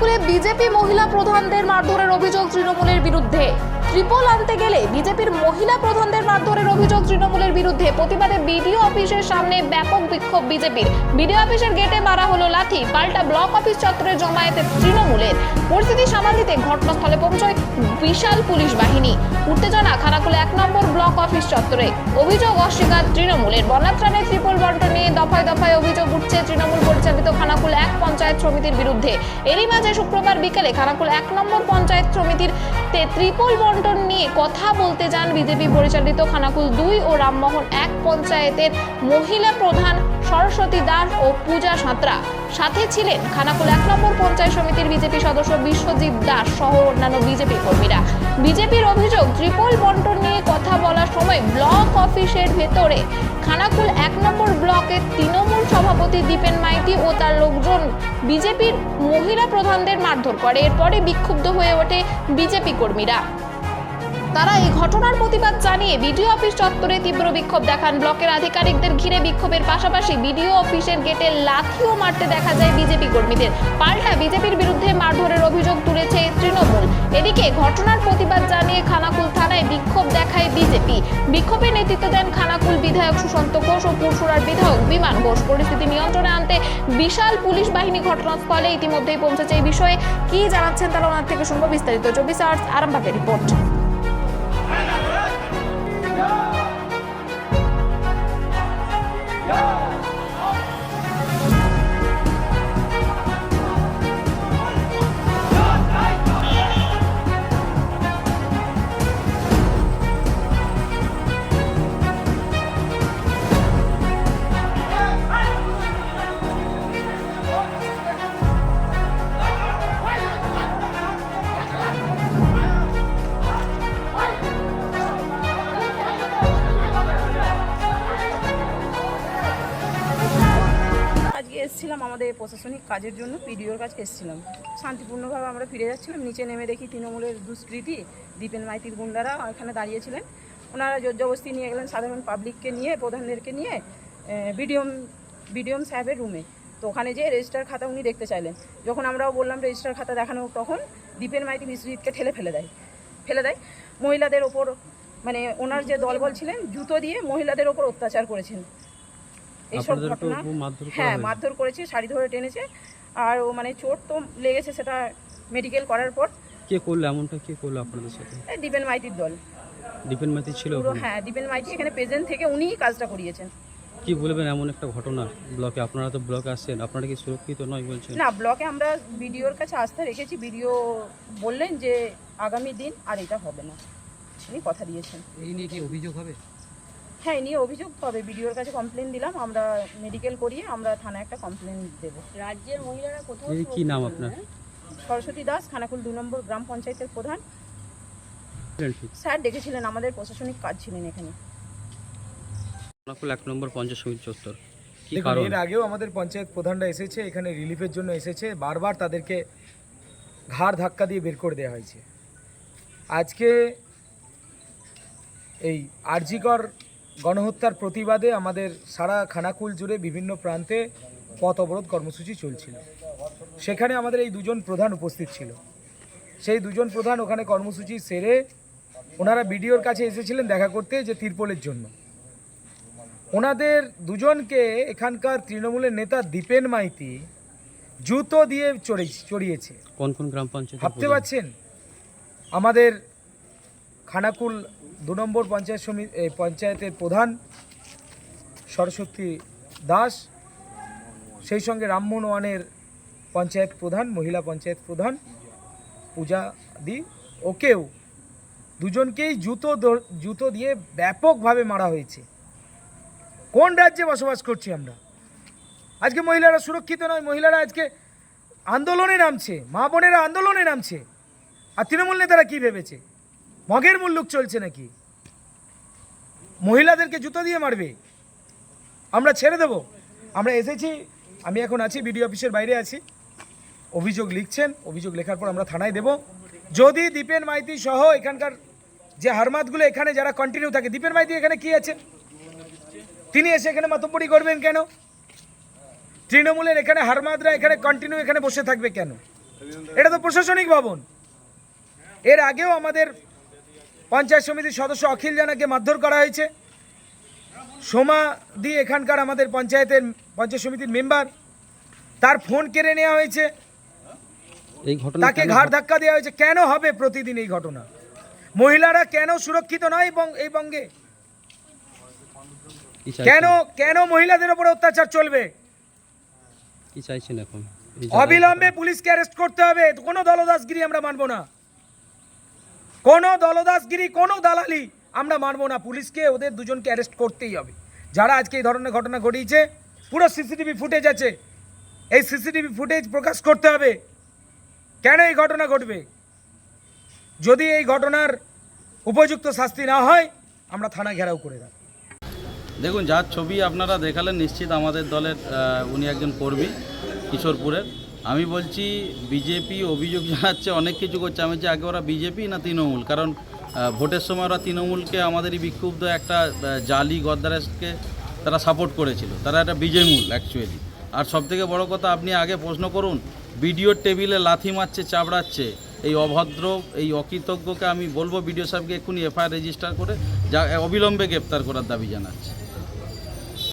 খানাকুলে BJP মহিলা প্রধানদের মারধরের অভিযোগ তৃণমূলের বিরুদ্ধে। ত্রিপল আনতে গেলে বিজেপির মহিলা প্রধানদের মারধরের অভিযোগ তৃণমূলের বিরুদ্ধে। প্রতিবাদে বিডিও অফিসের সামনে ব্যাপক বিক্ষোভ বিজেপির। বিডিও অফিসের গেটে মারা হলো লাথি পাল্টা ব্লক অফিস চত্বরে জমায়েতে তৃণমূলের। পরিস্থিতি সামাল দিতে ঘটনাস্থলে পৌঁছয় বিশাল পুলিশ বাহিনী। উত্তেজনা খানাকুলে এক নম্বর ব্লক অফিস চত্বরে। অভিযোগ অস্বীকার তৃণমূলের। বন্যাত্রাণে ত্রিপল বন্টন নিয়ে দফায় দফায় অভিযোগ উঠছে তৃণমূল পরিচালিত খানাকুল এক পঞ্চায়েত সমিতির বিরুদ্ধে। এরই মাঝে শুক্রবার বিকেলে খানাকুল এক নম্বর পঞ্চায়েত সমিতির ত্রিপল বন্টন নিয়ে কথা বলতে যান বিজেপি পরিচালিত খানাকুল দুই ও রামমোহন এক পঞ্চায়েতের মহিলা প্রধান সরস্বতী দাস ও পূজা সাঁতরা। সাথে ছিলেন খানাকুল এক নম্বর পঞ্চায়েত সমিতির বিজেপি সদস্য বিশ্বজিৎ দাস সহ অন্যান্য বিজেপি কর্মীরা। বিজেপির অভিযোগ, ত্রিপল বন্টন নিয়ে কথা বলার সময় ব্লক অফিসের ভেতরে খানাকুল এক নম্বর ব্লকের তৃণমূল সভাপতি দীপেন মাইতি ও তার লোকজন বিজেপির মহিলা প্রধানদের মারধর করে। এরপরে বিক্ষুব্ধ হয়ে ওঠে বিজেপি কর্মীরা। তারা এই ঘটনার প্রতিবাদ জানিয়ে বিডিও অফিস চত্বরে তীব্র বিক্ষোভ দেখান। ব্লকের আধিকারিকদের ঘিরে বিক্ষোভের পাশাপাশি বিডিও অফিসের গেটে লাথিও মারতে দেখা যায় বিজেপি কর্মীদের। পাল্টা বিজেপির বিরুদ্ধে মারধরের অভিযোগ তুলেছে তৃণমূল। এদিকে ঘটনার প্রতিবাদ জানিয়ে খানাকুল থানায় বিক্ষোভ দেখায় বিজেপি। বিক্ষোভে নেতৃত্ব দেন খানাকুল বিধায়ক সুশান্ত ঘোষ ও পুরসুরার বিধায়ক বিমান ঘোষ। পরিস্থিতি নিয়ন্ত্রণে আনতে বিশাল পুলিশ বাহিনী ঘটনাস্থলে ইতিমধ্যেই পৌঁছেছে এই বিষয়ে। কি জানাচ্ছেন তারা ওনার থেকে শুনব বিস্তারিত। চব্বিশ আওয়ার্স আরামবাগের রিপোর্ট। এসেছিলাম আমাদের প্রশাসনিক কাজের জন্য পিডিওর কাছে এসেছিলাম। শান্তিপূর্ণভাবে আমরা ফিরে যাচ্ছিলাম, নিচে নেমে দেখি তৃণমূলের দুষ্কৃতি দীপেন মাইতির গুন্ডারা এখানে দাঁড়িয়েছিলেন। ওনারা জোরজবস্তি নিয়ে গেলেন সাধারণ পাবলিককে নিয়ে, প্রধানদেরকে নিয়ে বিডিএম বিডিএম সাহেবের রুমে তো ওখানে যে রেজিস্টার খাতা উনি দেখতে চাইলেন। যখন আমরাও বললাম রেজিস্টার খাতা দেখানো তখন, দীপেন মাইতি বিশ্বজিৎকে ঠেলে ফেলে দেয় ফেলে দেয়। মহিলাদের ওপর মানে ওনার যে দলবল ছিলেন, জুতো দিয়ে মহিলাদের ওপর অত্যাচার করেছেন। এইসব ঘটনা মারধর হ্যাঁ মারধর করেছে শাড়ি ধরে টেনেছে। আর ও মানে চোট তো লেগেছে সেটা মেডিকেল করার পর। কে করল? এমনটা কে করল আপনাদের সাথে? দীপেন মাইতির দল। দীপেন মাতি ছিল হ্যাঁ দীপেন মাইতি এখানে প্রেজেন্ট থেকে উনিই কাজটা করিয়েছেন। কি বলবেন এমন একটা ঘটনা ব্লকে? আপনারা তো ব্লকে আসছেন আপনারা কি সুরক্ষিত নয় বলছেন? না ব্লকে আমরা বিডিওর কাছে আস্থা রেখেছি। বিডিও বললেন যে আগামী দিন আর এটা হবে না। উনি কথা দিয়েছেন। এই নিয়ে কি অভিযোগ হবে? হ্যাঁ এই নিয়ে অভিযোগ হবে। বিডিওর কাছে কমপ্লেন দিলাম আমরা মেডিকেল করিয়ে আমরা থানায় একটা কমপ্লেন দেব। রাজ্যের মহিলারা কোথাও এই কি নাম আপনার? সরস্বতী দাস খানাকুল দু নম্বর গ্রাম পঞ্চায়েতের প্রধান। স্যার ডেকেছিলেন আমাদের প্রশাসনিক কাজ ছিলেন এখানে। এক নম্বর পঞ্চাশ সমিতি চত্বর। কি দেখুন কারণ? এর আগেও আমাদের পঞ্চায়েত প্রধানরা এসেছে এখানে রিলিফের জন্য এসেছে বারবার তাদেরকে ঘাড় ধাক্কা দিয়ে বের করে দেওয়া হয়েছে। আজকে এই আরজিকর গণহত্যার প্রতিবাদে আমাদের সারা খানাকুল জুড়ে বিভিন্ন প্রান্তে পথ অবরোধ কর্মসূচি চলছিল। সেখানে আমাদের এই দুজন প্রধান উপস্থিত ছিল। সেই দুজন প্রধান ওখানে কর্মসূচি সেরে ওনারা বিডিওর কাছে এসেছিলেন দেখা করতে যে তিরপলের জন্য। ওনাদের দুজনকে এখানকার তৃণমূলের নেতা দীপেন মাইতি জুতো দিয়ে চড়ে চড়িয়েছে। কোন কোন গ্রাম পঞ্চায়েত ভাবতে পারছেন? আমাদের খানাকুল দু নম্বর পঞ্চায়েত সমিতি পঞ্চায়েতের প্রধান সরস্বতী দাস, সেই সঙ্গে রামমোহন ওয়ানের পঞ্চায়েত প্রধান, মহিলা পঞ্চায়েত প্রধান পূজা দি ওকেও দুজনকেই জুতো জুতো দিয়ে ব্যাপকভাবে মারা হয়েছে। কোন রাজ্যে বসবাস করছি আমরা? আজকে মহিলারা সুরক্ষিত নয়, মহিলারা আজকে আন্দোলনে নামছে, মা বোনেরা আন্দোলনে নামছে। আর তৃণমূল নেতারা কী ভেবেছে? মগের মুল্লুক চলছে নাকি? মহিলাদেরকে জুতো দিয়ে মারবে? আমরা ছেড়ে দেব। আমরা এসেছি, আমি এখন আছি বিডিও অফিসের বাইরে আছি। অভিযোগ লিখছেন, অভিযোগ লেখার পর আমরা থানায় দেব। যদি দীপেন মাইতি সহ এখানকার যে হারমাতগুলো এখানে যারা কন্টিনিউ থাকে, দীপেন মাইতি এখানে কি আছে? তিনি এসে এখানে মাতব্বরি করবেন কেন? তৃণমূলের এখানে হারমাদরা এখানে কন্টিনিউ এখানে বসে থাকবে কেন? এটা তো প্রশাসনিক ভবন। এর আগেও আমাদের পঞ্চায়েত সমিতির সদস্য অখিল জানাকে মারধর করা হয়েছে। সোমা দি এখানকার আমাদের পঞ্চায়েতের পঞ্চায়েত সমিতির মেম্বার। তার ফোন কেড়ে নেওয়া হয়েছে। তাকে ঘাড় ধাক্কা দেওয়া হয়েছে। কেন হবে প্রতিদিন এই ঘটনা? মহিলারা কেন সুরক্ষিত নয় এবং এই বঙ্গে? কেন কেন মহিলাদের উপর অত্যাচার চলবে? কি চাইছেন এখন? অবিলম্বে পুলিশকে অ্যারেস্ট করতে হবে। কোনো দলদাসগিরি আমরা মানবো না। কোনো দলদাসগিরি, কোনো দালালি আমরা মানবো না। পুলিশকে, ওদের দুজনকে অ্যারেস্ট করতেই হবে। যারা আজকে এই ধরনের ঘটনা ঘটিয়েছে, পুরো সিসিটিভি ফুটেজ আছে। এই সিসিটিভি ফুটেজ প্রকাশ করতে হবে। কেন এই ঘটনা ঘটবে? যদি এই ঘটনার উপযুক্ত শাস্তি না হয়, আমরা থানা ঘেরাও করে রাখব দেখুন যার ছবি আপনারা দেখালেন, নিশ্চিত আমাদের দলের উনি একজন কর্মী, কিশোরপুরের। আমি বলছি, বিজেপি অভিযোগ জানাচ্ছে, অনেক কিছু করছে। আমি বলছি, আগে ওরা বিজেপি না তৃণমূল? কারণ ভোটের সময় ওরা তৃণমূলকে আমাদের এই বিক্ষুব্ধ একটা জালি গদ্দারেসকে তারা সাপোর্ট করেছিল। তারা একটা বিজয়মূল অ্যাকচুয়ালি আর সবথেকে বড় কথা, আপনি আগে প্রশ্ন করুন বিডিওর টেবিলে লাথি মারছে চাপড়াচ্ছে এই অভদ্র, এই অকৃতজ্ঞকে আমি বলব, বিডিও সাহেবকে এক্ষুনি এফআইআর রেজিস্টার করে, যা, অবিলম্বে গ্রেপ্তার করার দাবি জানাচ্ছি।